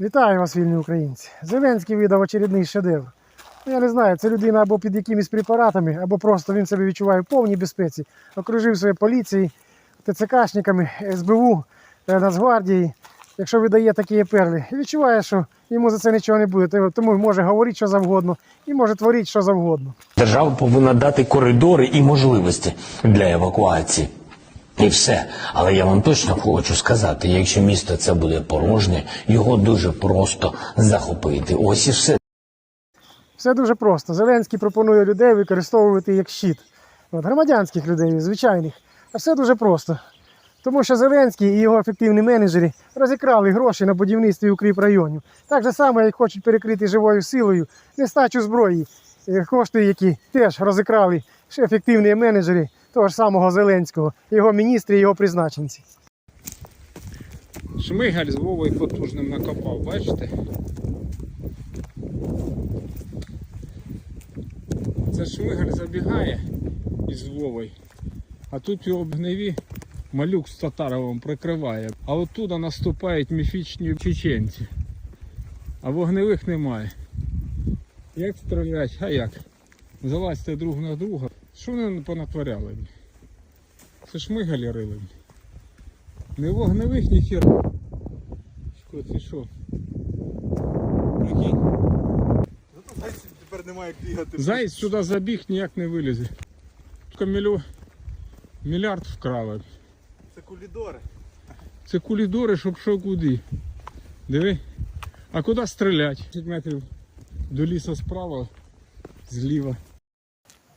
Вітаю вас, вільні українці. Зеленський видав очередний шедевр. Ну, Я не знаю, це людина або під якимись препаратами, або просто він себе відчуває в повній безпеці. Окружив своє поліції, ТЦКшниками, СБУ, е, Нацгвардії. Якщо видає такі перли, і відчуває, що йому за це нічого не буде. Тому може говорити що завгодно і може творити що завгодно. Держава повинна дати коридори і можливості для евакуації. І все. Але я вам точно хочу сказати, якщо місто це буде порожнє, його дуже просто захопити. Ось і все. Все дуже просто. Зеленський пропонує людей використовувати як щит. От, громадянських людей, звичайних. А все дуже просто. Тому що Зеленський і його ефективні менеджери розікрали гроші на будівництві укріп районів. Так же само, як хочуть перекрити живою силою нестачу зброї, е, кошти, які теж розікрали ефективні менеджери того ж самого Зеленського, його міністри і його призначенці. Шмигаль з Вовою потужним накопав, бачите? Це шмигаль забігає із Вовою, а тут його гневі малюк з Татаровим прикриває. А оттуда наступають міфічні чеченці. А вогневих немає. Як стрілять? А як? Залазьте друг на друга. Що вони понатворяли? Це шмигалі рили. Не вогневих, ні хіра. Що ти що? Прикинь. Тепер немає як бігати. Заєць сюди забіг, ніяк не вилізе. Тільки мільйо... мільярд вкрали. Це кулідори. Це кулідори, щоб що куди. Диви. А куди стрілять? 10 метрів до лісу справа, зліва.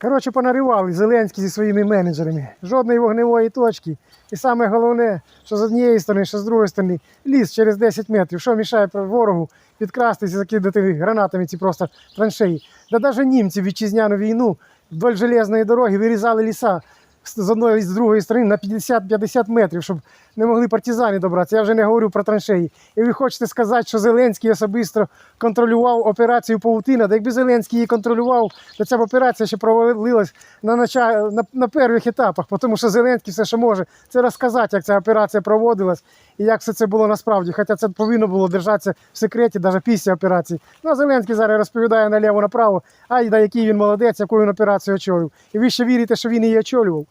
Коротше, понаривали Зеленський зі своїми менеджерами. Жодної вогневої точки. І саме головне, що з однієї сторони, що з другої сторони, ліс через 10 метрів. Що мішає ворогу підкрастись і закидати гранатами ці просто траншеї. Да навіть німці в вітчизняну війну вдоль железної дороги вирізали ліса з одної і з другої сторони на 50-50 метрів, щоб не могли партизани добратися. Я вже не говорю про траншеї. І ви хочете сказати, що Зеленський особисто контролював операцію Паутина. Да якби Зеленський її контролював, то ця б операція ще провалилась на, нача... на, на перших етапах, тому що Зеленський все, що може, це розказати, як ця операція проводилась і як все це було насправді. Хоча це повинно було держатися в секреті, навіть після операції. Ну а Зеленський зараз розповідає наліво направо, ай, да який він молодець, яку він операцію очолив. І ви ще вірите, що він її очолював.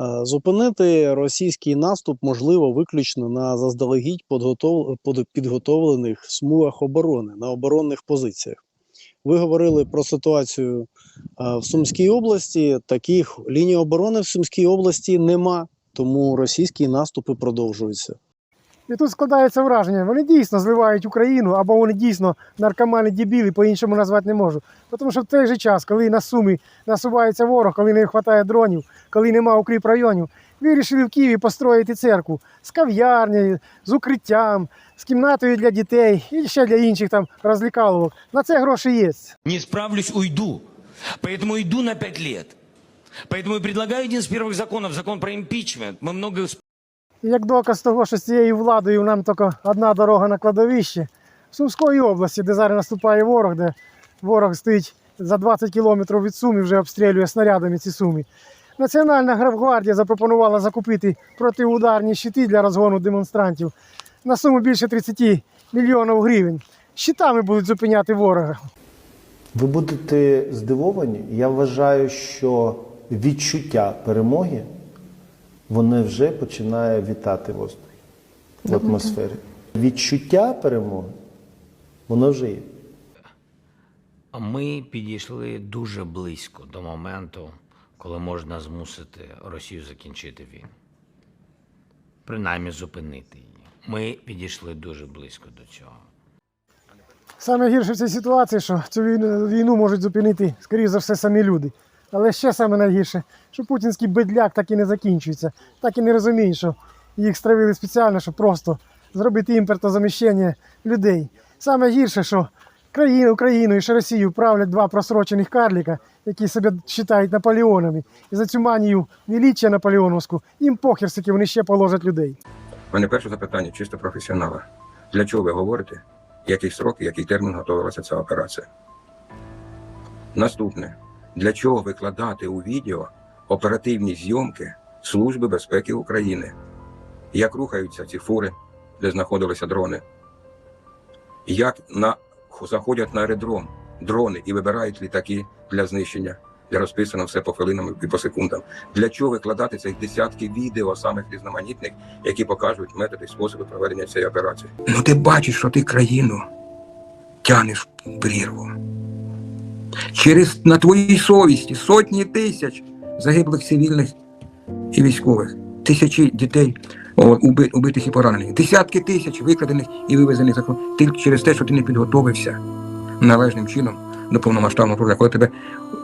Е, Зупинити російський наступ можливо виключно на заздалегідь підготовлених смугах оборони на оборонних позиціях. Ви говорили про ситуацію е, в Сумській області. Таких ліній оборони в Сумській області нема, тому російські наступи продовжуються. І тут складається враження, вони дійсно зливають Україну, або вони дійсно наркомани дебіли, по-іншому назвати не можу. Тому що в той же час, коли на Сумі насувається ворог, коли не вистачає дронів, коли нема укріп районів, вирішили в Києві построїти церкву з кав'ярнею, з укриттям, з кімнатою для дітей і ще для інших там розлікаловок. На це гроші є. Не справлюсь, уйду. Поэтому иду на пять лет. Поэтому и предлагаю один из первых законов, закон про импичмент. Мы много І як доказ того, що з цією владою нам тільки одна дорога на кладовище в Сумської області, де зараз наступає ворог, де ворог стоїть за 20 кілометрів від Суми, вже обстрілює снарядами ці суми. Національна гвардія запропонувала закупити протиударні щити для розгону демонстрантів на суму більше 30 мільйонів гривень. Щитами будуть зупиняти ворога. Ви будете здивовані. Я вважаю, що відчуття перемоги вони вже починає вітати воздух в атмосфері. Відчуття перемоги воно вже є. Ми підійшли дуже близько до моменту, коли можна змусити Росію закінчити війну. Принаймні зупинити її. Ми підійшли дуже близько до цього. Саме гірше в цій ситуації, що цю війну, війну можуть зупинити, скоріше за все, самі люди. Але ще саме найгірше, що путінський бедляк так і не закінчується, так і не розуміє, що їх стравили спеціально, щоб просто зробити імпортозаміщення людей. Саме гірше, що країну, Україну і ще Росію правлять два просрочених карліка, які себе вважають Наполеонами. І за цю манію величчя наполеоновську їм похер, скільки вони ще положать людей. У мене перше запитання чисто професіонала. Для чого ви говорите? Який срок, і який термін готувалася ця операція? Наступне. Для чого викладати у відео оперативні зйомки Служби безпеки України? Як рухаються ці фури, де знаходилися дрони? як на заходять на аеродром дрони і вибирають літаки для знищення. Для розписано все по хвилинам і по секундам. Для чого викладати цих десятки відео самих різноманітних, які покажуть методи і способи проведення цієї операції? Ну ти бачиш, що ти країну тянеш в прірву. Через на твоїй совісті сотні тисяч загиблих цивільних і військових, тисячі дітей уби- убитих і поранених, десятки тисяч викрадених і вивезених за тільки через те, що ти не підготовився належним чином до повномасштабного вторгнення. Коли тебе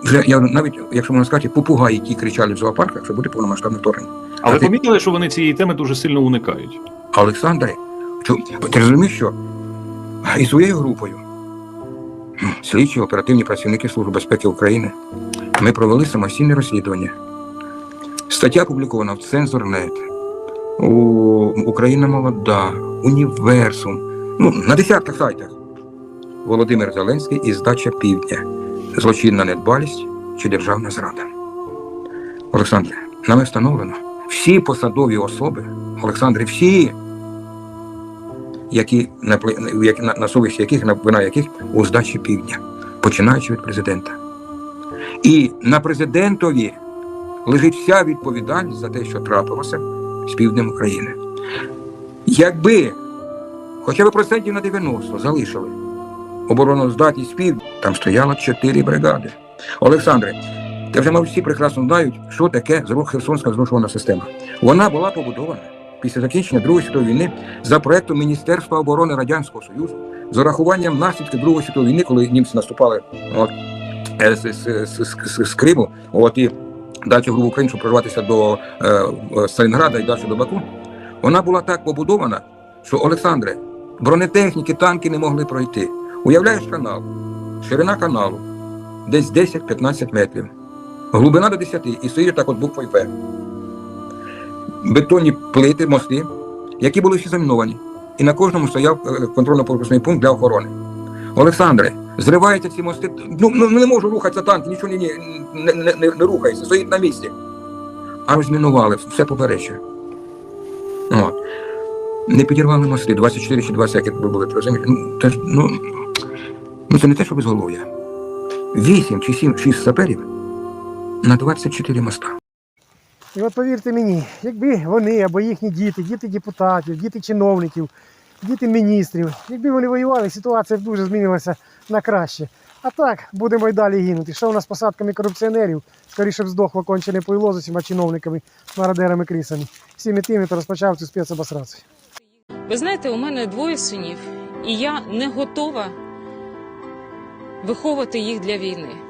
вже я навіть, якщо можна сказати, попугаї, які кричали в зоопарках, що буде повномасштабне вторгнення. Але А ти- помітили, що вони цієї теми дуже сильно уникають. Олександре, ти розумієш, що і своєю групою слідчі оперативні працівники Служби безпеки України ми провели самостійне розслідування. Стаття опублікована в Цензорнет, у Україна молода, Універсум, ну, на десятках сайтах. Володимир Зеленський і здача півдня. Злочинна недбалість чи державна зрада. Олександре, нами встановлено всі посадові особи, Олександре, всі які на, на, совісті яких, на вина яких у здачі півдня, починаючи від президента. І на президентові лежить вся відповідальність за те, що трапилося з півднем України. Якби хоча б процентів на 90 залишили обороноздатність півдня, там стояло чотири бригади. Олександре, ти вже мабуть, всі прекрасно знають, що таке Херсонська зрушувана система. Вона була побудована після закінчення Другої світової війни за проектом Міністерства оборони Радянського Союзу з урахуванням наслідків Другої світової війни, коли німці наступали от, е, з, з, з, з, з Криму, от і далі грубо Україну, щоб прорватися до е, Сталінграда і далі до Баку. Вона була так побудована, що Олександре, бронетехніки, танки не могли пройти. Уявляєш канал, ширина каналу десь 10-15 метрів, глибина до 10 і стоїть так от буквою П. Бетонні плити, мости, які були всі заміновані. І на кожному стояв е, контрольно-пропускний пункт для охорони. Олександре, зриваються ці мости. Ну, ну не можу рухатися танк, нічого не, не, не, не, не рухається, стоїть на місці. А розмінували все попереччя. Не підірвали мости, 24 чи 20, як були, ти? Ну, це, ну, ну, це не те, що безголов'я. 8 чи 7, 6 саперів на 24 моста. І от повірте мені, якби вони або їхні діти, діти депутатів, діти чиновників, діти міністрів, якби вони воювали, ситуація б дуже змінилася на краще. А так будемо й далі гинути. Що у нас з посадками корупціонерів? Скоріше б здохло кончене пойло з усіма чиновниками, мародерами, крисами. Всіми тими, хто розпочав цю спецобосрацію. Ви знаєте, у мене двоє синів, і я не готова виховувати їх для війни.